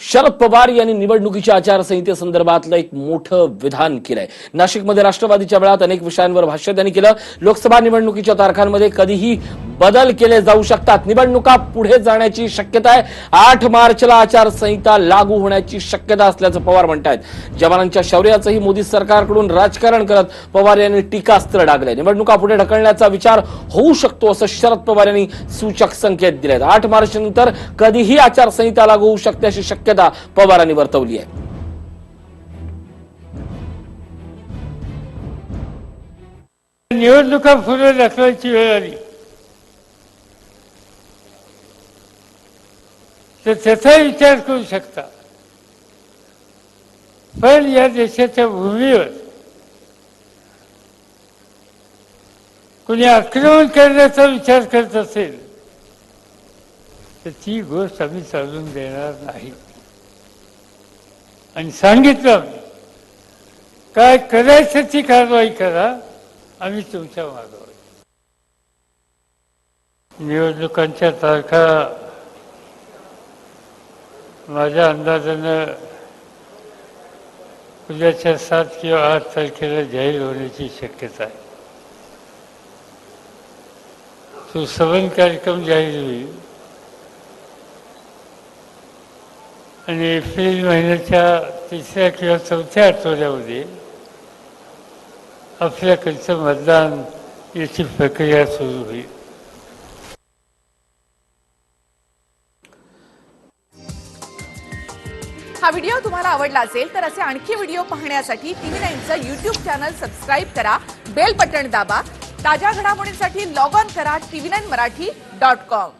शरद पवार यांनी निवडणुकीच्या आचारसंहितेसंदर्भातलं एक मोठं विधान केलंय. नाशिकमध्ये राष्ट्रवादीच्या वेळात अनेक विषयांवर भाष्य त्यांनी केलं. लोकसभा निवडणुकीच्या तारखांमध्ये कधीही बदल केले जाऊ शकतात. निवडणुका पुढे जाण्याची शक्यता आहे. आठ मार्चला आचारसंहिता लागू होण्याची शक्यता असल्याचं पवार म्हणतायत. जवानांच्या शौर्याचंही मोदी सरकारकडून राजकारण करत पवार यांनी टीकास्त्र डागले निवडणुका पुढे ढकलण्याचा विचार होऊ शकतो असं शरद पवार यांनी सूचक संकेत दिलेत. आठ मार्च नंतर कधीही आचारसंहिता लागू होऊ शकते अशी शक्यता पवारांनी वर्तवली आहे. निवडणुका पुढे ढकलायची वेळ आली. तर त्याचा विचार करू शकता. पण या देशाच्या भूमीवर कुणी आक्रमण करण्याचा विचार करत असेल तर ती गोष्ट आम्ही चालून देणार नाही. आणि सांगितलं काय करायचं ती कारवाई करा आम्ही तुमच्या मागावर निवडणुकांच्या तारखा माझ्या अंदाजानं उद्याच्या सात किंवा आठ तारखेला जाहीर होण्याची शक्यता आहे. सुसवन कार्यक्रम जाहीर होईल. आणि एप्रिल महिन्याच्या तिसऱ्या किंवा चौथ्या आठवड्यामध्ये आपल्याकडचं मतदान याची प्रक्रिया सुरू होईल. हा व्हिडिओ तुम्हाला आवडला असेल तर असे आणखी व्हिडिओ पाहण्यासाठी टीव्ही नाईनचं युट्यूब चॅनल सबस्क्राईब करा बेल बटण दाबा ताज्या घडामोडींसाठी लॉग ऑन करा TV nine Marathi dot com.